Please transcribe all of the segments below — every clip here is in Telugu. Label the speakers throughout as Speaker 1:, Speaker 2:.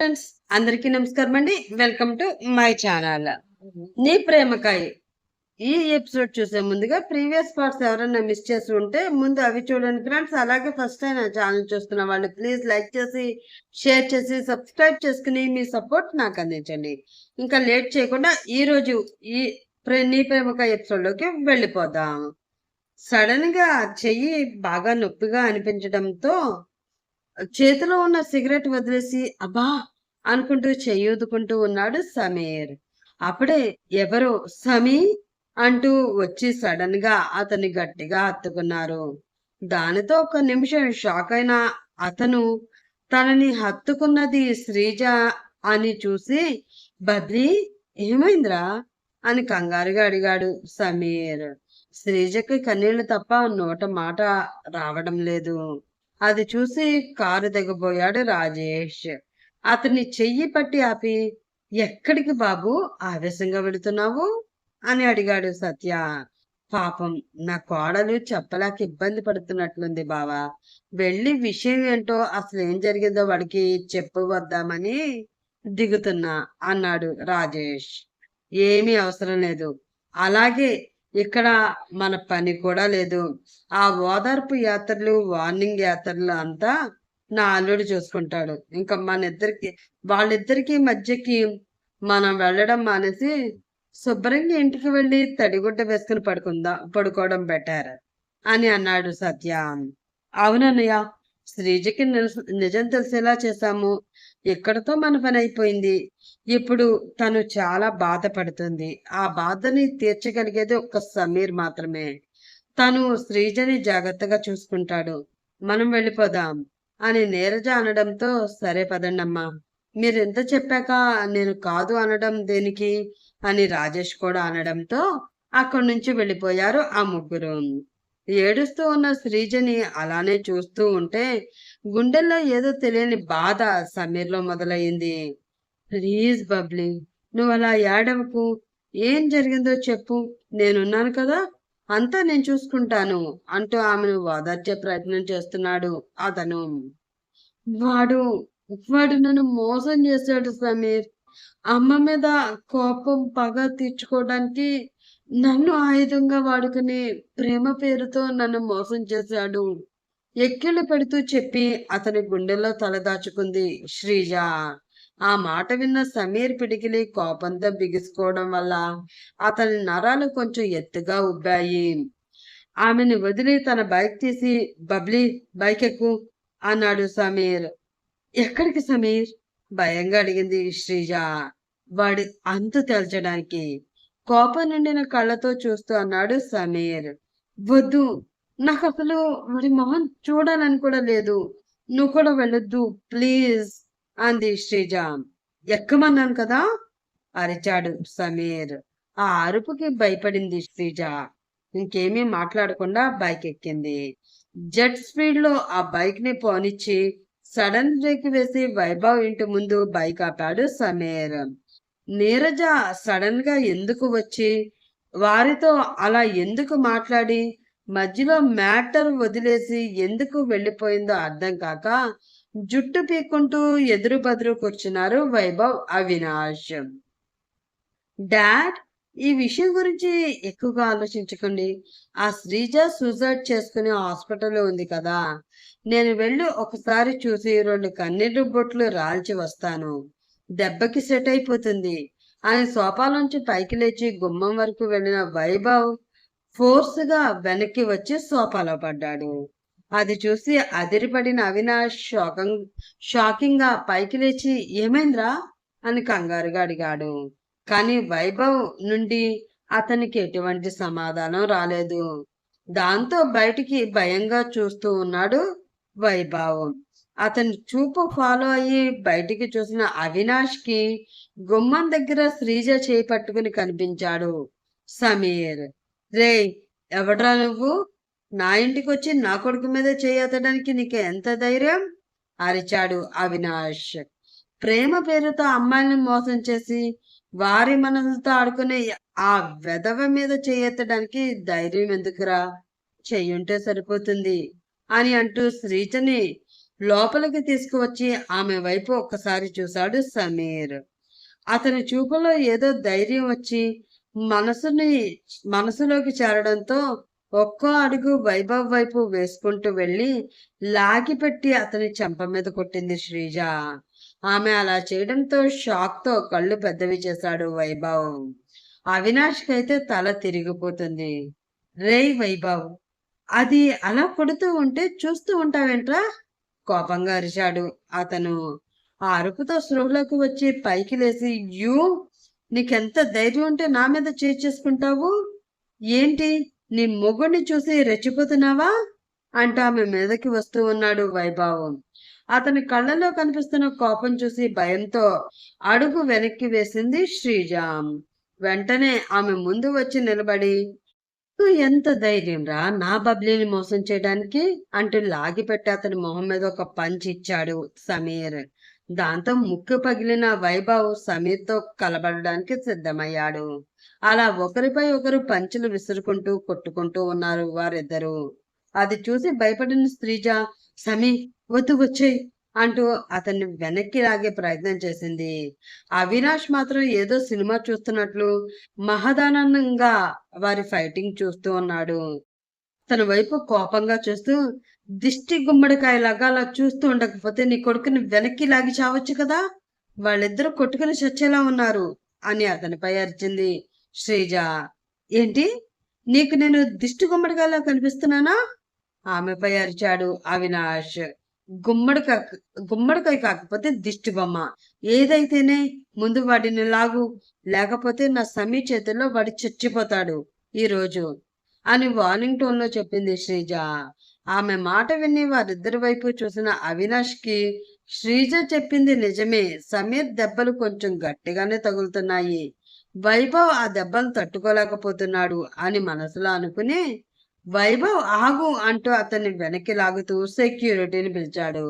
Speaker 1: ఫ్రెండ్స్ అందరికీ నమస్కారం అండి వెల్కమ్ టు మై ఛానల్ నీ ప్రేమకాయ. ఈ ఎపిసోడ్ చూసే ముందుగా ప్రీవియస్ పార్ట్స్ ఎవరైనా మిస్ చేసి ఉంటే ముందు అవి చూడండి ఫ్రెండ్స్ అలాగే ఫస్ట్ టైం నా ఛానల్ చూస్తున్న వాళ్ళు ప్లీజ్ లైక్ చేసి షేర్ చేసి సబ్స్క్రైబ్ చేసుకుని మీ సపోర్ట్ నాకు అందించండి. ఇంకా లేట్ చేయకుండా ఈ రోజు ఈ ప్రే- నీ ప్రేమకాయ ఎపిసోడ్లోకి వెళ్ళిపోదాం. సడన్గా చెయ్యి బాగా నొప్పిగా అనిపించడంతో చేతిలో ఉన్న సిగరెట్ వదిలేసి అబ్బా! అనుకుంటూ చెయ్యూదుకుంటూ ఉన్నాడు సమీర్. అప్పుడే ఎవరో సమీ అంటూ వచ్చి సడన్గా అతన్ని గట్టిగా హత్తుకున్నారు. దానితో ఒక నిమిషం షాక్ అయిన అతను తనని హత్తుకున్నది శ్రీజ అని చూసి బద్రి ఏమైందిరా? అని కంగారుగా అడిగాడు సమీర్. శ్రీజకి కన్నీళ్ళు తప్ప నోట మాట రావడం లేదు. అది చూసి కారు దిగబోయాడు రాజేష్. అతన్ని చెయ్యి పట్టి ఆపి ఎక్కడికి బాబు? ఆవేశంగా వెళుతున్నావు? అని అడిగాడు సత్య. పాపం నా కోడలు చెప్పలేక ఇబ్బంది పడుతున్నట్లుంది బావా. వెళ్ళి విషయం ఏంటో అసలు ఏం జరిగిందో వాడికి చెప్పు వద్దామని దిగుతున్నా అన్నాడు రాజేష్. ఏమీ అవసరం లేదు. అలాగే ఇక్కడ మన పని కూడా లేదు. ఆ ఓదార్పు యాత్రలు వార్నింగ్ యాత్రలు అంతా నా అల్లుడు చూసుకుంటాడు. ఇంకా మన ఇద్దరికి వాళ్ళిద్దరికి మధ్యకి మనం వెళ్ళడం మానేసి శుభ్రంగా ఇంటికి వెళ్ళి తడిగుడ్డ వేసుకుని పడుకుందా పడుకోవడం బెటర్ అని అన్నాడు సత్య. అవునన్నయ్య శ్రీజకి నిజం తెలిసేలా చేశాము. ఇక్కడతో మన పని అయిపోయింది. ఇప్పుడు తను చాలా బాధపడుతుంది. ఆ బాధని తీర్చగలిగేది ఒక్క సమీర్ మాత్రమే. తను శ్రీజని జాగ్రత్తగా చూసుకుంటాడు. మనం వెళ్ళిపోదాం అని నీరజ అనడంతో సరే పదండమ్మా. మీరు ఎంత చెప్పాక నేను కాదు అనడం దేనికి? అని రాజేష్ కూడా అనడంతో అక్కడి నుంచి వెళ్ళిపోయారు ఆ ముగ్గురు. ఏడుస్తూ ఉన్న శ్రీజని అలానే చూస్తూ ఉంటే గుండెల్లో ఏదో తెలియని బాధ సమీర్లో మొదలయ్యింది. ప్లీజ్ బబ్లీ నువ్వు అలా ఏడవకు. ఏం జరిగిందో చెప్పు. నేనున్నాను కదా అంతా నేను చూసుకుంటాను అంటూ ఆమెను ఓదార్చే ప్రయత్నం చేస్తున్నాడు అతను. వాడు వాడు నన్ను మోసం చేశాడు సమీర్. అమ్మ మీద కోపం పగ తీర్చుకోవడానికి నన్ను ఆయుధంగా వాడుకుని ప్రేమ పేరుతో నన్ను మోసం చేశాడు. ఎక్కిళ్ళు పెడుతూ చెప్పి అతని గుండెల్లో తలదాచుకుంది శ్రీజ. ఆ మాట విన్న సమీర్ పిడికిలి కోపంతో బిగుసుకోవడం వల్ల అతని నరాలు కొంచెం ఎత్తుగా ఉబ్బాయి. ఆమెను వదిలి తన బైక్ తీసి బబ్లీ బైక్ ఎక్కు అన్నాడు సమీర్. ఎక్కడికి సమీర్? భయంగా అడిగింది శ్రీజ. వాడి అంతు తేల్చడానికి కోపం నిండిన కళ్ళతో చూస్తూ అన్నాడు సమీర్. వద్దు నాకు అసలు వాడి మొహం చూడాలని కూడా లేదు. నువ్వు కూడా వెళ్ళొద్దు ప్లీజ్. అంది శ్రీజ ఎక్కమన్నాను కదా? అరిచాడు సమీర్. ఆ అరుపుకి భయపడింది శ్రీజ. ఇంకేమీ మాట్లాడకుండా బైక్ ఎక్కింది జెట్ స్పీడ్లో ఆ బైక్ని పోనిచ్చి సడన్ బ్రేక్ వేసి వైభవ్ ఇంటి ముందు బైక్ ఆపాడు సమీర్. నీరజ సడన్గా ఎందుకు వచ్చి? వారితో అలా ఎందుకు మాట్లాడి? మధ్యలో మ్యాటర్ వదిలేసి ఎందుకు వెళ్ళిపోయిందో అర్థం కాక జుట్టు పీక్కుంటూ ఎదురు బదురు కూర్చున్నారు వైభవ్ అవినాష్. డాడ్ ఈ విషయం గురించి ఎక్కువగా ఆలోచించకండి. ఆ శ్రీజ సూసైడ్ చేసుకునే హాస్పిటల్లో ఉంది కదా. నేను వెళ్ళి ఒకసారి చూసి రెండు కన్నీరు బొట్లు రాల్చి వస్తాను. దెబ్బకి సెట్ అయిపోతుంది. ఆయన సోపాలోంచి పైకి లేచి గుమ్మం వరకు వెళ్ళిన వైభవ్ ఫోర్స్గా వెనక్కి వచ్చి సోఫాలో పడ్డాడు. అది చూసి అదిరిపడిన అవినాష్ షాకింగ్ షాకింగ్గా పైకి లేచి ఏమైందిరా? అని కంగారుగా అడిగాడు. కానీ వైభవ్ నుండి అతనికి ఎటువంటి సమాధానం రాలేదు. దాంతో బయటికి భయంగా చూస్తూ ఉన్నాడు వైభవ్. అతని చూపు ఫాలో అయ్యి బయటికి చూసిన అవినాష్కి గుమ్మం దగ్గర శ్రీజ చేపట్టుకుని కనిపించాడు. సమీర్ రే ఎవడ్రా నువ్వు? నా ఇంటికి వచ్చి నా కొడుకు మీద చేయతడానికి నీకు ఎంత ధైర్యం? అరిచాడు అవినాష్. ప్రేమ పేరుతో అమ్మాయిని మోసం చేసి వారి మనసులతో ఆడుకునే ఆ వెధవ మీద చేయెత్తడానికి ధైర్యం ఎందుకురా? చెయ్యుంటే సరిపోతుంది అని అంటూ శ్రీజని లోపలికి తీసుకువచ్చి ఆమె వైపు ఒక్కసారి చూశాడు సమీర్. అతని చూపులో ఏదో ధైర్యం వచ్చి మనసుని మనసులోకి చేరడంతో ఒక్కో అడుగు వైభవ్ వైపు వేసుకుంటూ వెళ్ళి లాగిపెట్టి అతని చెంప మీద కొట్టింది శ్రీజ. ఆమె అలా చేయడంతో షాక్తో కళ్ళు పెద్దవి చేశాడు వైభవ్. అవినాష్కి అయితే తల తిరిగిపోతుంది. రేయ్ వైభవ్ అది అలా కొడుతూ ఉంటే చూస్తూ ఉంటావేంట్రా? కోపంగా అరిచాడు అతను. ఆ అరుపుతో స్పృహలోకి వచ్చి పైకి లేచి యూ నీకెంత ధైర్యం ఉంటే నా మీద చేసుకుంటావు? ఏంటి? నీ మొగుడిని చూసి రెచ్చిపోతున్నావా? అంటూ ఆమె మీదకి వస్తూ ఉన్నాడు వైభవం. అతని కళ్ళలో కనిపిస్తున్న కోపం చూసి భయంతో అడుగు వెనక్కి వేసింది శ్రీజాం వెంటనే ఆమె ముందు వచ్చి నిలబడి ఎంత ధైర్యం రా. నా బబ్లీని మోసం చేయడానికి అంటూ లాగిపెట్టి అతని మొహం మీద ఒక పంచ్ ఇచ్చాడు సమీర్. దాంతో ముక్కు పగిలిన వైభవ్ సమీర్తో కలబడడానికి సిద్ధమయ్యాడు. అలా ఒకరిపై ఒకరు పంచులు విసురుకుంటూ కొట్టుకుంటూ ఉన్నారు వారిద్దరూ. అది చూసి భయపడిన స్త్రీజ సమీ వద్దు వచ్చేయి. అంటూ అతన్ని వెనక్కి లాగే ప్రయత్నం చేసింది. అవినాష్ మాత్రం ఏదో సినిమా చూస్తున్నట్లు మహదానందంగా వారి ఫైటింగ్ చూస్తూ ఉన్నాడు. తన వైపు కోపంగా చూస్తూ దిష్టి గుమ్మడికాయలాగా అలా చూస్తూ ఉండకపోతే నీ కొడుకుని వెనక్కి లాగి చావచ్చు కదా? వాళ్ళిద్దరూ కొట్టుకుని చచ్చేలా ఉన్నారు అని అతనిపై అరిచింది శ్రీజ. ఏంటి? నీకు నేను దిష్టి గుమ్మడికాయలా కనిపిస్తున్నానా? ఆమెపై అరిచాడు అవినాష్. గుమ్మడికాయ గుమ్మడికాయ కాకపోతే దిష్టి బొమ్మ ఏదైతేనే ముందు వాడిని లాగు లేకపోతే నా సమీ చేతుల్లో వాడి చచ్చిపోతాడు ఈరోజు అని వార్నింగ్ టోన్లో చెప్పింది శ్రీజ. ఆమె మాట విని వారిద్దరి వైపు చూసిన అవినాష్కి శ్రీజ చెప్పింది నిజమే సమీర్ దెబ్బలు కొంచెం గట్టిగానే తగులుతున్నాయి. వైభవ్ ఆ దెబ్బలు తట్టుకోలేకపోతున్నాడు అని మనసులో అనుకుని వైభవ్ ఆగు అంటూ అతన్ని వెనక్కి లాగుతూ సెక్యూరిటీని పిలిచాడు.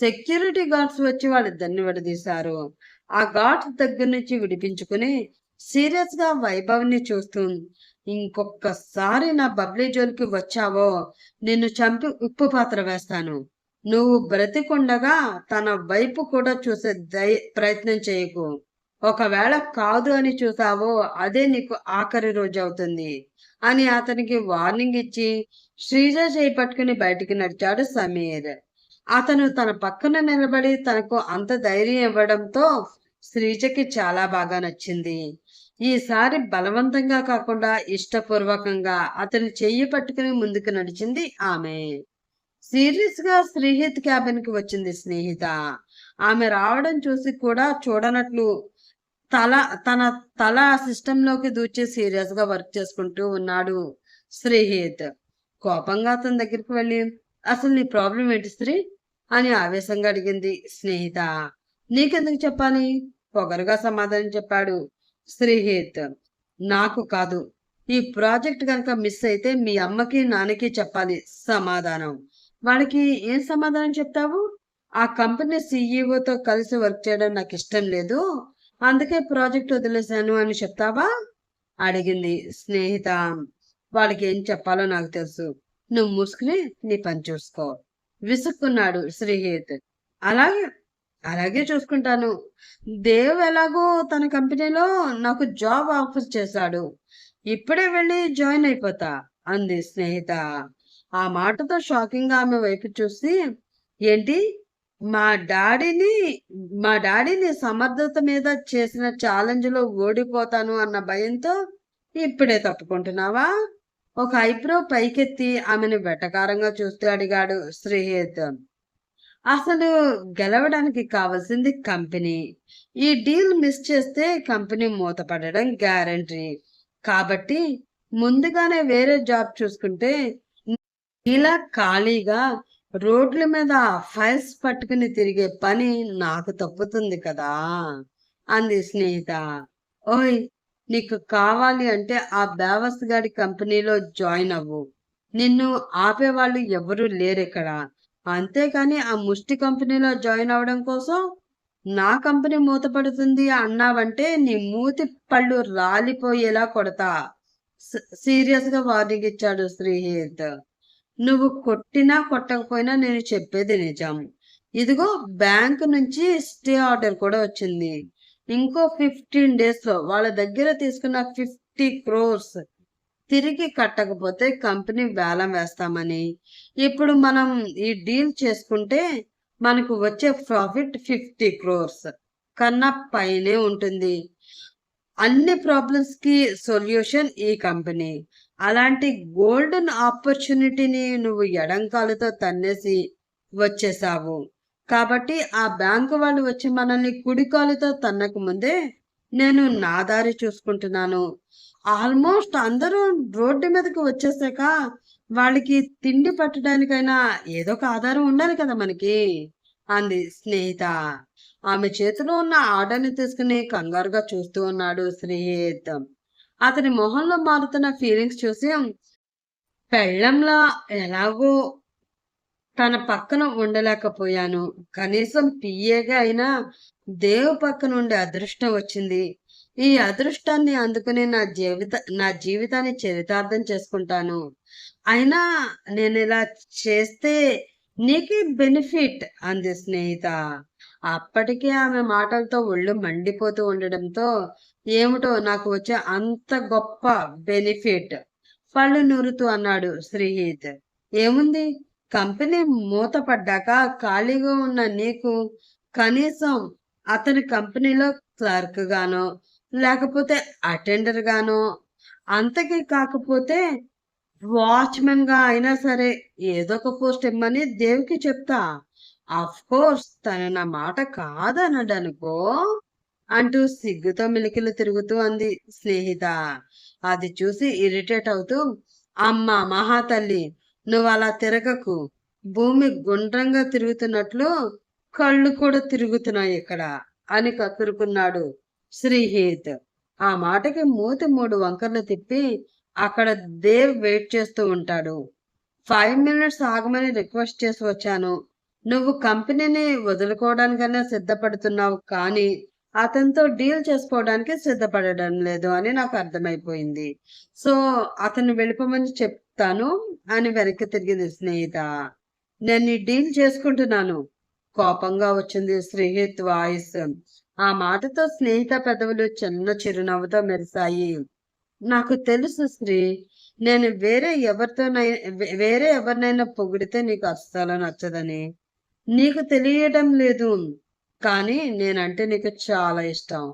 Speaker 1: సెక్యూరిటీ గార్డ్స్ వచ్చి వాళ్ళిద్దరిని విడదీశారు. ఆ గార్డ్స్ దగ్గర నుంచి విడిపించుకుని సీరియస్గా వైభవ్ని చూస్తూ ఇంకొకసారి నా బబ్లీ జోలికి వచ్చావో నిన్ను చంపి ఉప్పు పాత్ర వేస్తాను. నువ్వు బ్రతికుండగా తన వైపు కూడా చూసే దయ ప్రయత్నం చేయకు. ఒకవేళ కాదు అని చూసావో అదే నీకు ఆఖరి రోజు అవుతుంది. అని అతనికి వార్నింగ్ ఇచ్చి శ్రీజ చేయి పట్టుకుని బయటికి నడిచాడు సమీర్. అతను తన పక్కన నిలబడి తనకు అంత ధైర్యం ఇవ్వడంతో శ్రీజకి చాలా బాగా నచ్చింది. ఈసారి బలవంతంగా కాకుండా ఇష్టపూర్వకంగా అతని చెయ్యి పట్టుకుని ముందుకు నడిచింది ఆమె. సీరియస్గా శ్రీహిత్ క్యాబిన్కి వచ్చింది స్నేహిత. ఆమె రావడం చూసి కూడా చూడనట్లు తల తన తల సిస్టంలోకి దూచి సీరియస్గా వర్క్ చేసుకుంటూ ఉన్నాడు శ్రీహిత్. కోపంగా అతని దగ్గరికి వెళ్ళి అసలు నీ ప్రాబ్లం ఏంటి స్త్రీ? అని ఆవేశంగా అడిగింది స్నేహిత. నీకెందుకు చెప్పాలి? పొగరుగా సమాధానం చెప్పాడు శ్రీహిత్. నాకు కాదు. ఈ ప్రాజెక్ట్ కనుక మిస్ అయితే మీ అమ్మకి నాన్నకి చెప్పాలి సమాధానం. వాళ్ళకి ఏం సమాధానం చెప్తావు? ఆ కంపెనీ సీఈఓతో కలిసి వర్క్ చేయడం నాకు ఇష్టం లేదు. అందుకే ప్రాజెక్ట్ వదిలేశాను అని చెప్తావా? అడిగింది స్నేహిత. వాళ్ళకి ఏం చెప్పాలో నాకు తెలుసు. నువ్వు మూసుకుని నీ పని చూసుకో. విసుక్కున్నాడు శ్రీహిత్. అలాగే అలాగే చూసుకుంటాను. దేవ్ ఎలాగో తన కంపెనీలో నాకు జాబ్ ఆఫర్ చేశాడు. ఇప్పుడే వెళ్ళి జాయిన్ అయిపోతా అంది స్నేహిత. ఆ మాటతో షాకింగ్ ఆమె వైపు చూసి ఏంటి? మా డాడీని మా డాడీని సమర్థత మీద చేసిన ఛాలెంజ్లో ఓడిపోతాను అన్న భయంతో ఇప్పుడే తప్పుకుంటున్నావా? ఒక ఐబ్రో పైకెత్తి ఆమెను వెటకారంగా చూస్తూ అడిగాడు శ్రీహేత్ అసలు గెలవడానికి కావాల్సింది కంపెనీ. ఈ డీల్ మిస్ చేస్తే కంపెనీ మూతపడడం గ్యారంటీ. కాబట్టి ముందుగానే వేరే జాబ్ చూసుకుంటే ఇలా ఖాళీగా రోడ్ల మీద ఫైల్స్ పట్టుకుని తిరిగే పని నాకు తప్పుతుంది కదా అంది స్నేహిత. ఓయ్ నీకు కావాలి అంటే ఆ బేవస్ గారి కంపెనీలో జాయిన్ అవ్వు. నిన్ను ఆపేవాళ్ళు ఎవరూ లేరు ఇక్కడ అంతేకాని ఆ ముష్టి కంపెనీలో జాయిన్ అవడం కోసం నా కంపెనీ మూతపడుతుంది అన్నావంటే నీ మూతి పళ్ళు రాలిపోయేలా కొడతా సీరియస్గా వార్నింగ్ ఇచ్చాడు శ్రీహిత్ నువ్వు కొట్టినా కొట్టకపోయినా నేను చెప్పేది నిజం. ఇదిగో బ్యాంక్ నుంచి స్టే ఆర్డర్ కూడా వచ్చింది. ఇంకో ఫిఫ్టీన్ డేస్లో వాళ్ళ దగ్గర తీసుకున్న ఫిఫ్టీ క్రోర్స్ తిరిగి కట్టకపోతే కంపెనీ వేలం వేస్తామని. ఇప్పుడు మనం ఈ డీల్ చేసుకుంటే మనకు వచ్చే ప్రాఫిట్ ఫిఫ్టీ క్రోర్స్ కన్నా పైనే ఉంటుంది. అన్ని ప్రాబ్లమ్స్కి సొల్యూషన్ ఈ కంపెనీ. అలాంటి గోల్డెన్ ఆపర్చునిటీని నువ్వు ఎడంకాలతో తన్నేసి వచ్చేసావు. కాబట్టి ఆ బ్యాంకు వాళ్ళు వచ్చి మనల్ని కుడికాలుతో తన్నక ముందే నేను నా దారి చూసుకుంటున్నాను. ఆల్మోస్ట్ అందరూ రోడ్డు మీదకి వచ్చేసాక వాళ్ళకి తిండి పట్టడానికైనా ఏదో ఒక ఆధారం ఉండాలి కదా మనకి అంది స్నేహిత. ఆమె చేతిలో ఉన్న ఆర్డర్ని తీసుకుని కంగారుగా చూస్తూ ఉన్నాడు శ్రీహిత్ అతని మొహంలో మారుతున్న ఫీలింగ్స్ చూసి పెళ్ళంలా ఎలాగో తన పక్కన ఉండలేకపోయాను. కనీసం పిఏగా అయినా దేవు పక్కన ఉండే అదృష్టం వచ్చింది. ఈ అదృష్టాన్ని అందుకుని నా జీవిత నా జీవితాన్ని చరితార్థం చేసుకుంటాను. అయినా నేను ఇలా చేస్తే నీకే బెనిఫిట్ అంది స్నేహిత. అప్పటికే ఆమె మాటలతో ఒళ్ళు మండిపోతూ ఉండడంతో ఏమిటో నాకు వచ్చే అంత గొప్ప బెనిఫిట్. పళ్ళు నూరుతూ అన్నాడు శ్రీహిత్. ఏముంది? కంపెనీ మూతపడ్డాక ఖాళీగా ఉన్న నీకు కనీసం అతని కంపెనీలో క్లర్క్ గానో లేకపోతే అటెండర్ గానో అంతకి కాకపోతే వాచ్మెన్గా అయినా సరే ఏదో ఒక పోస్ట్ ఇమ్మని దేవుకి చెప్తా. అఫ్ కోర్స్ తన నా మాట కాదనడనుకో. అంటూ సిగ్గుతో మిలికిలు తిరుగుతూ అంది స్నేహిత. అది చూసి ఇరిటేట్ అవుతూ అమ్మ మహాతల్లి నువ్వు అలా తిరగకు. భూమి గుండ్రంగా తిరుగుతున్నట్లు కళ్ళు కూడా తిరుగుతున్నాయి ఇక్కడ అని కక్కురుకున్నాడు శ్రీహిత్. ఆ మాటకి మూతి మూడు వంకర్లు తిప్పి అక్కడ దేవ్ వెయిట్ చేస్తూ ఉంటాడు. ఫైవ్ మినిట్స్ ఆగమని రిక్వెస్ట్ చేసి వచ్చాను. నువ్వు కంపెనీని వదులుకోవడానికైనా సిద్ధపడుతున్నావు కానీ అతనితో డీల్ చేసుకోవడానికి సిద్ధపడడం లేదు అని నాకు అర్థమైపోయింది. సో అతను వెళ్ళిపోమని చెప్తాను అని వెనక్కి తిరిగింది స్నేహిత. నేను డీల్ చేసుకుంటున్నాను. కోపంగా వచ్చింది శ్రీహిత్ వాయిస్. ఆ మాటతో స్నేహిత పెదవులు చిన్న చిరునవ్వుతో మెరిశాయి. నాకు తెలుసు శ్రీ నేను వేరే ఎవరితోనైనా వేరే ఎవరినైనా పొగిడితే నీకు అస్సలు నచ్చదని. నీకు తెలియడం లేదు. కానీ నేనంటే నీకు చాలా ఇష్టం.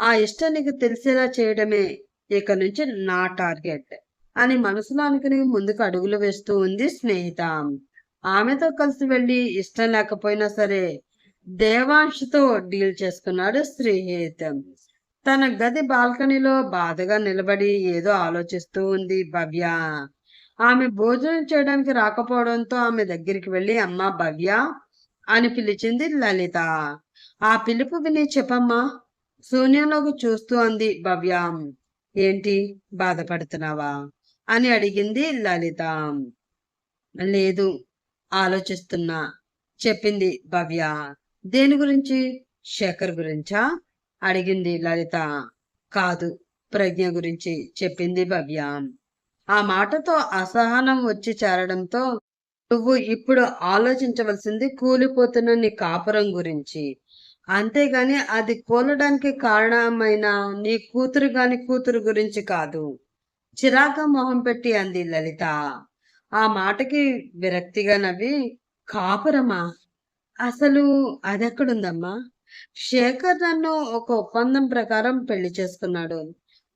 Speaker 1: ఆ ఇష్టం నీకు తెలిసేలా చేయడమే ఇక నుంచి నా టార్గెట్ అని మనసులో అనుకుని ముందుకు అడుగులు వేస్తూ ఉంది స్నేహిత. ఆమెతో కలిసి వెళ్ళి ఇష్టం లేకపోయినా సరే దేవాంశతో డీల్ చేసుకున్నాడు శ్రీహిత్ తన గది బాల్కనీలో బాధగా నిలబడి ఏదో ఆలోచిస్తూ ఉంది భవ్య. ఆమె భోజనం చేయడానికి రాకపోవడంతో ఆమె దగ్గరికి వెళ్ళి అమ్మ భవ్య అని పిలిచింది లలిత. ఆ పిలుపు విని చెప్పమ్మా. శూన్యంలోకి చూస్తూ అంది భవ్యం. ఏంటి? బాధపడుతున్నావా? అని అడిగింది లలిత. లేదు ఆలోచిస్తున్నా చెప్పింది భవ్య. దేని గురించి? శేఖర్ గురించా? అడిగింది లలిత. కాదు ప్రజ్ఞ గురించి చెప్పింది భవ్య. ఆ మాటతో అసహనం వచ్చి చేరడంతో నువ్వు ఇప్పుడు ఆలోచించవలసింది కూలిపోతున్న నీ కాపురం గురించి. అంతేగాని అది కూలడానికి కారణమైన నీ కూతురు గాని కూతురు గురించి కాదు. చిరాక మొహం పెట్టి అంది లలిత. ఆ మాటకి విరక్తిగా నవ్వి కాపురమా? అసలు అదెక్కడుందమ్మా? శేఖర్ నన్ను ఒక ఒప్పందం ప్రకారం పెళ్ళి చేసుకున్నాడు.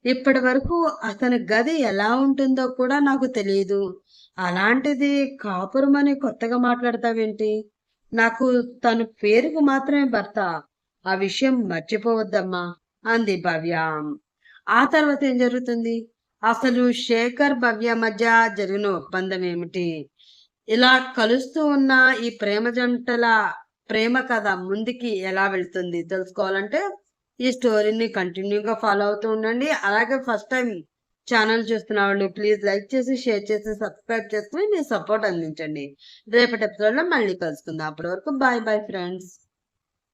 Speaker 1: ఇప్పటి వరకు అతని గది ఎలా ఉంటుందో కూడా నాకు తెలియదు అలాంటిది కాపురం అని కొత్తగా మాట్లాడతావేంటి? నాకు తన పేరుకు మాత్రమే భర్త. ఆ విషయం మర్చిపోవద్దమ్మా అంది భవ్య. ఆ తర్వాత ఏం జరుగుతుంది? అసలు శేఖర్ భవ్య మధ్య జరిగిన ఒప్పందం ఏమిటి? ఇలా కలుస్తూ ఉన్న ఈ ప్రేమ జంటల ప్రేమ కథ ముందుకి ఎలా వెళ్తుంది? తెలుసుకోవాలంటే ఈ స్టోరీని కంటిన్యూగా ఫాలో అవుతూ ఉండండి. అలాగే ఫస్ట్ టైం ఛానల్ చూస్తున్న వాళ్ళు ప్లీజ్ లైక్ చేసి షేర్ చేసి సబ్స్క్రైబ్ చేసుకుని మీ సపోర్ట్ అందించండి. రేపటి ఎపిసోడ్లో మళ్ళీ కలుసుకుందాం. అప్పటి వరకు బాయ్ బాయ్ ఫ్రెండ్స్.